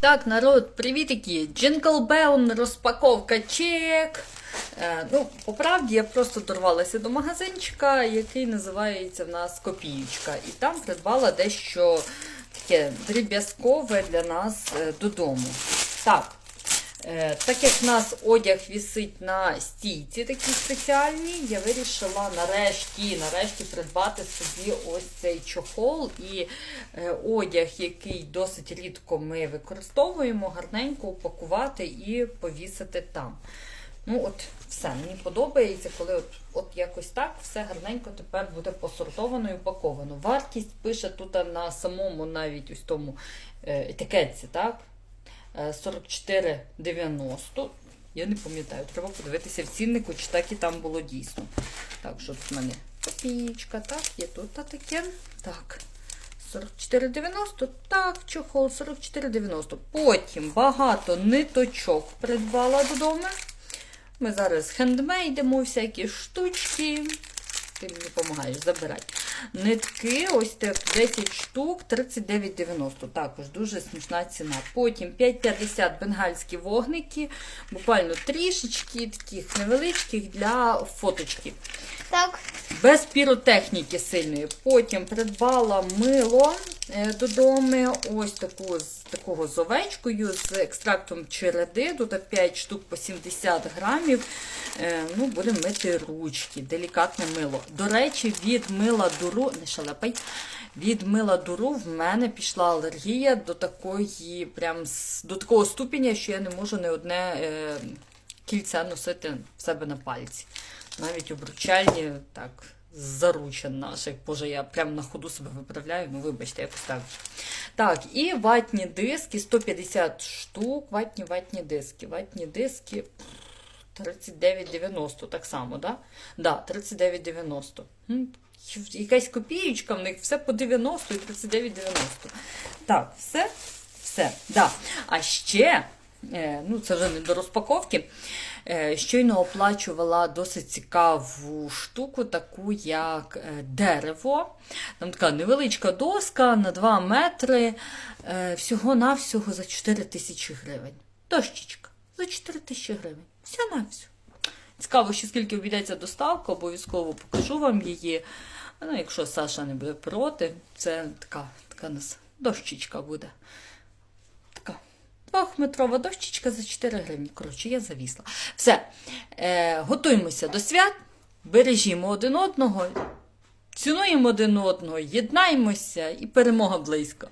Так, народ, привітики! Джингл Белл, розпаковка чек. Е, ну, по правді, я просто дорвалася до магазинчика, який називається в нас Копієчка. І там придбала дещо таке дріб'язкове для нас е, додому. Так, так як в нас одяг вісить на стійці такій спеціальній, я вирішила нарешті, нарешті придбати собі ось цей чохол і е, одяг, який досить рідко ми використовуємо, гарненько упакувати і повісити там. Ну, от все, мені подобається, коли от, от якось так все гарненько тепер буде посортовано і упаковано. Вартість пише тут на самому навіть ось тому е, етикетці, так? Е, 44,90. Я не пам'ятаю, треба подивитися в ціннику, чи так і там було дійсно. Так, що тут в мене копійка, так, є тут таке. Так. 44,90, так, чохол 44,90. Потім багато ниточок придбала додому. Ми зараз хендмейдимо всякі штучки. Ти мені допомагаєш, забирай. Нитки, ось так 10 штук, 39,90. Також дуже смішна ціна. Потім 5,50 бенгальські вогники, буквально трішечки таких невеличких для фоточки. Так, Без піротехніки сильної. Потім придбала мило додому. Ось таку з такого з овечкою, з екстрактом череди. Тут 5 штук по 70 грамів. Е, Ну, будемо мити ручки. Делікатне мило. До речі, від мила дуру, не шалепай, від мила дуру в мене пішла алергія до такої, прям до такого ступеня, що я не можу не одне е, кільця носити в себе на пальці. Навіть обручальні, так, заручен наших. Боже, я прямо на ходу себе виправляю, ну вибачте, якось так. Так, і ватні диски, 150 штук, ватні ватні диски. Ватні диски 39,90 так само, да? Да, 39,90. Якась копієчка в них, все по 90 і 39,90. Так, все, все. Да. А ще, ну це вже не до розпаковки. Е, Щойно оплачувала досить цікаву штуку, таку як е, дерево. Там така невеличка доска на 2 метри, е, всього-навсього за 4 тисячі гривень. Дощечка за 4 тисячі гривень. Все на все. Цікаво, ще скільки обійдеться доставка, обов'язково покажу вам її. Ну, якщо Саша не буде проти, це така, така нас дощечка буде. Двохметрова дощечка за 4 гривні. Коротше, я завісла. Все. Е, готуємося до свят, бережімо один одного, цінуємо один одного, єднаємося і перемога близько.